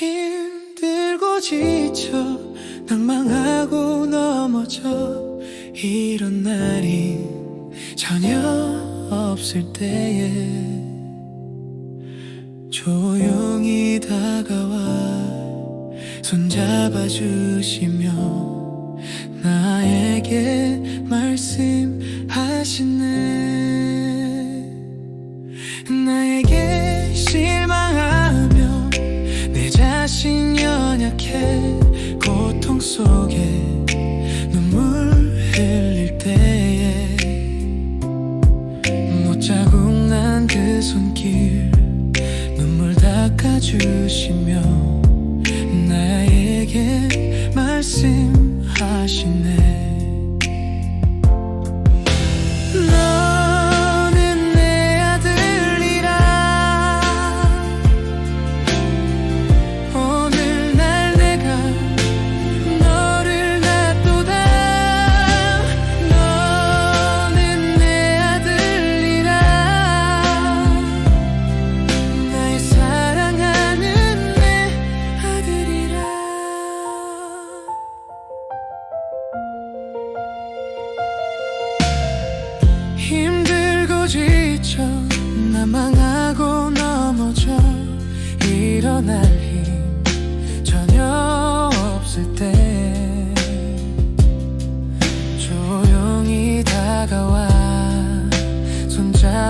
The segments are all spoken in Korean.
힘들고 지쳐 낭망하고 넘어져. 이런 날이 전혀 없을 때에 조용히 다가와 손잡아 주시며 연약해 고통 속에 눈물 흘릴 때에 못 자국 난 그 손길 눈물 닦아주시며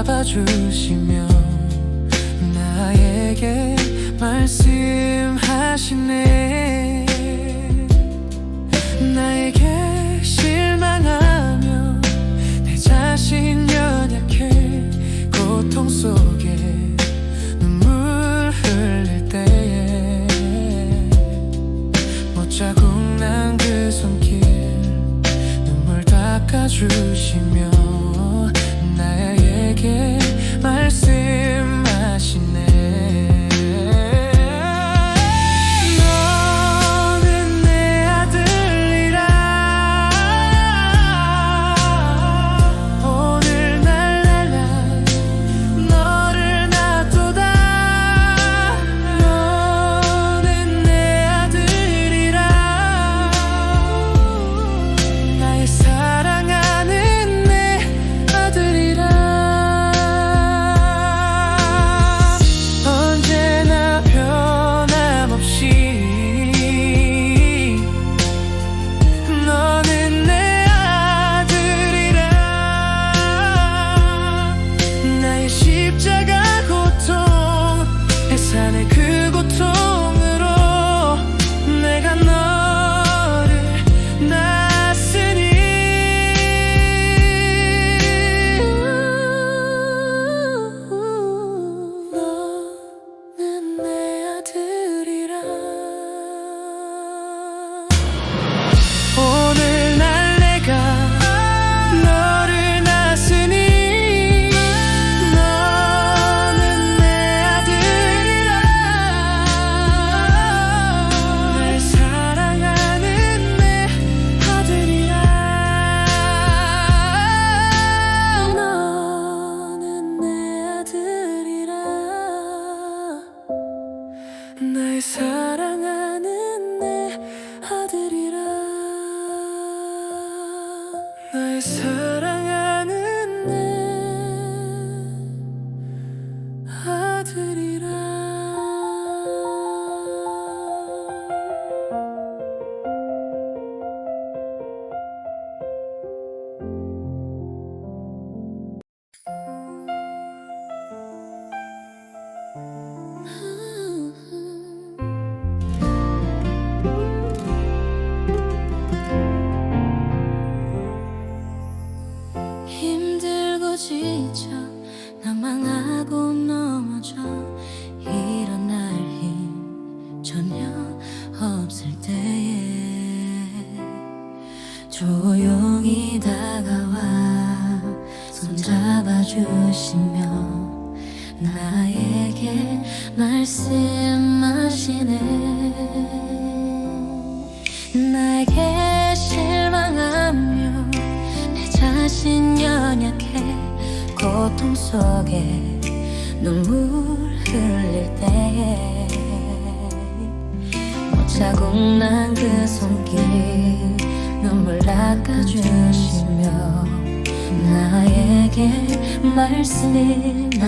잡아주시며 나에게 말씀하시네. 나에게 실망하며 내 자신 연약해 고통 속에 눈물 흘릴 때에 못 자고 난 그 손길 눈물 닦아주시며 나의 내게 말씀 사랑 고통 속에 눈물 흘릴 때에 자국 난 그 손길 눈물 닦아주시며 나에게 말씀하시네.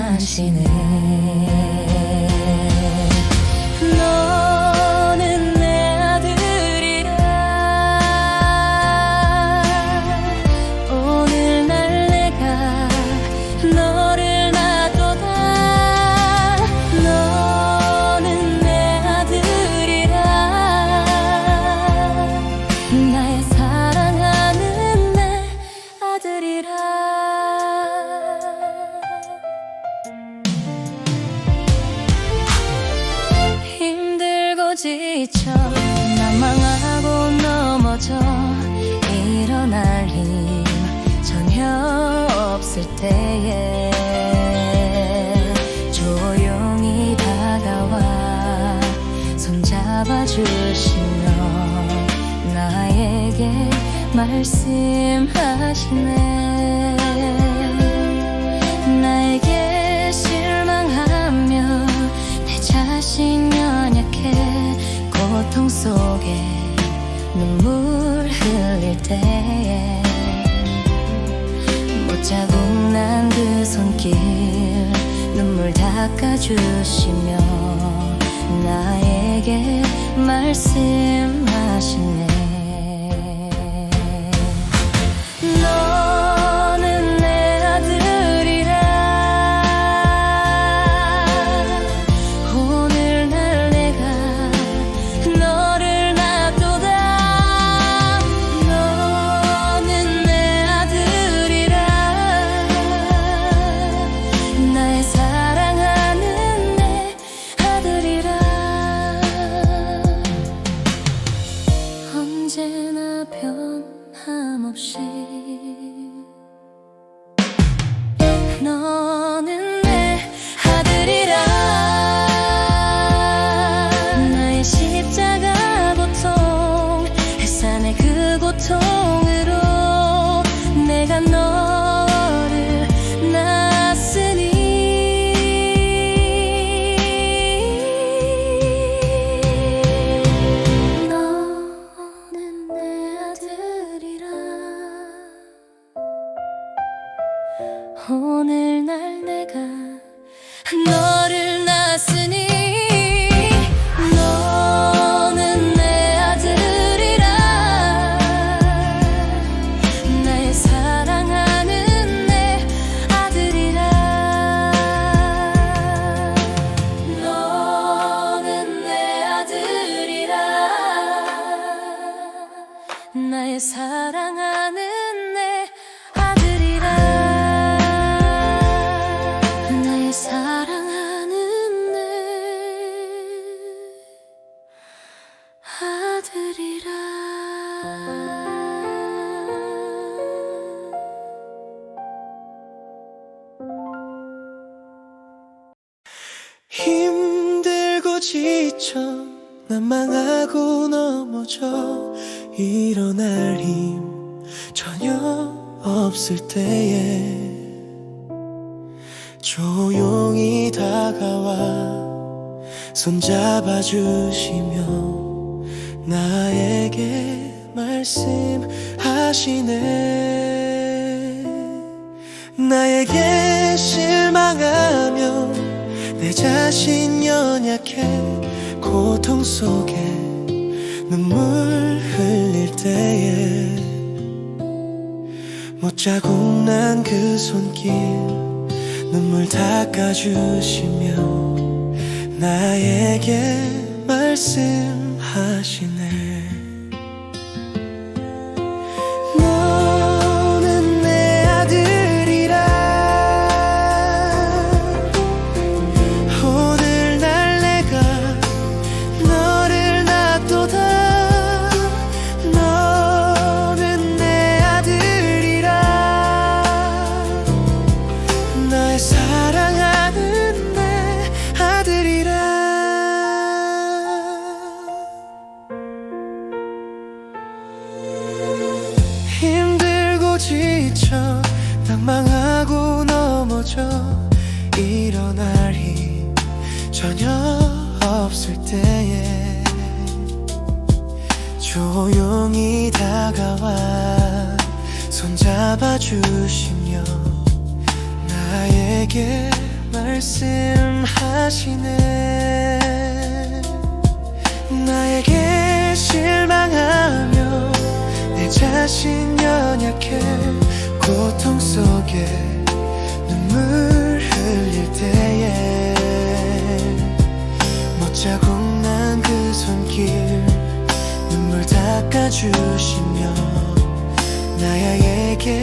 주시며 나에게 말씀하시네. 나에게 실망하며 내 자신 연약해 고통 속에 눈물 흘릴 때에 못자국 난그 손길 눈물 닦아주시며 나에게 말씀하시네 사랑하는 내 아들이라. 나의 사랑하는 내 아들이라. 힘들고 지쳐 난 망하고 넘어져 일어날 힘 전혀 없을 때에 조용히 다가와 손잡아 주시며 나에게 말씀하시네. 나에게 실망하며 내 자신 연약해 고통 속에 눈물 흘릴 때에 못자국 난그 손길 눈물 닦아주시며 나에게 말씀하시네 주시며 나에게 말씀하시네. 나에게 실망하며 내 자신 연약해 고통 속에 눈물 흘릴 때에 못자국 난 그 손길 눈물 닦아주시며 나에게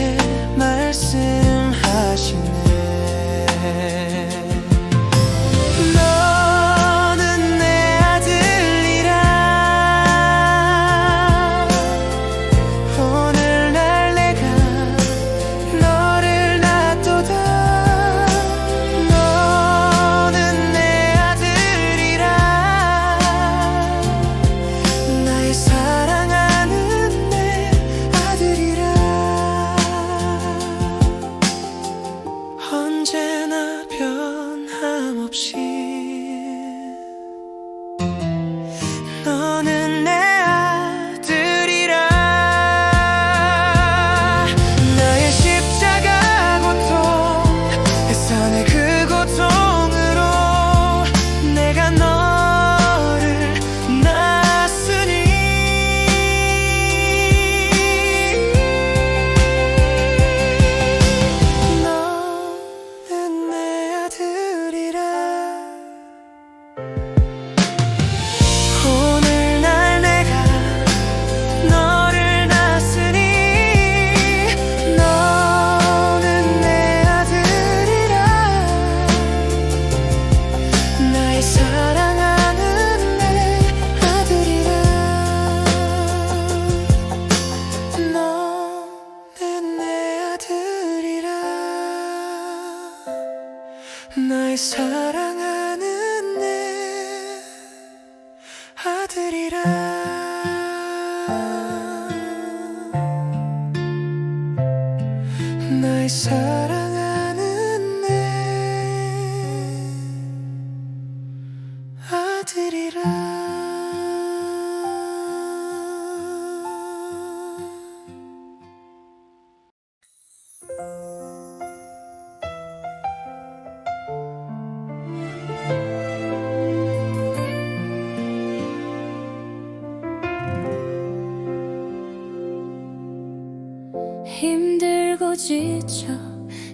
지쳐.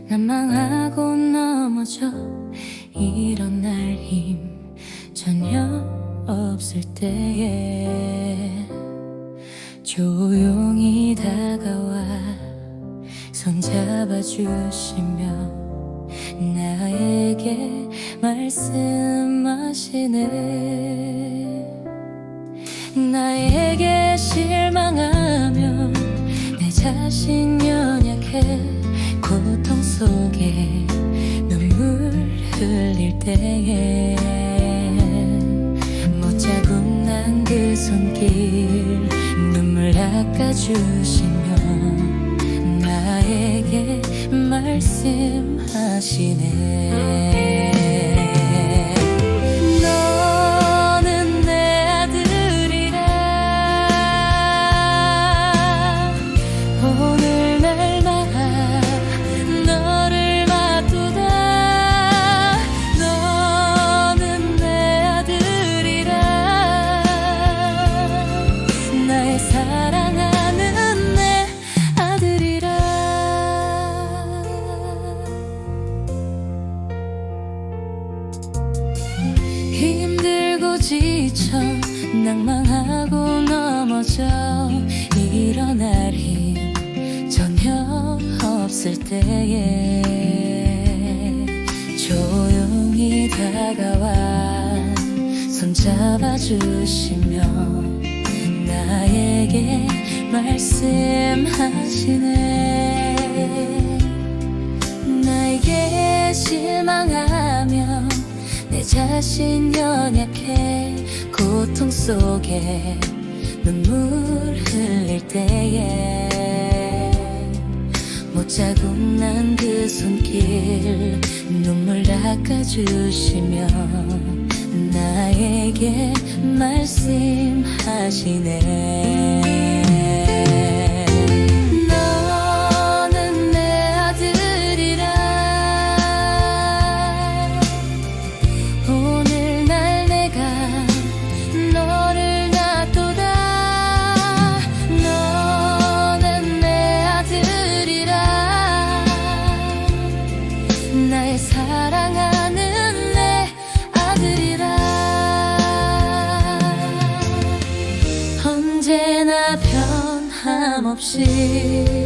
난망하고 넘어져. 일어날 힘 전혀 없을 때에 조용히 다가와. 손 잡아 주시며 나에게 말씀하시네. 나에게 실망하며 내 자신 연약해 고통 속에 눈물 흘릴 때에 못자국 난그 손길 눈물 닦아주시며 나에게 말씀하시네 없을 때에 조용히 다가와 손 잡아 주시며 나에게 말씀하시네. 나에게 실망하며 내 자신 연약해 고통 속에 눈물 흘릴 때에 못자국난 그 손길 눈물 닦아주시며 나에게 말씀하시네. 안는내 아들이라. 언제나 변함없이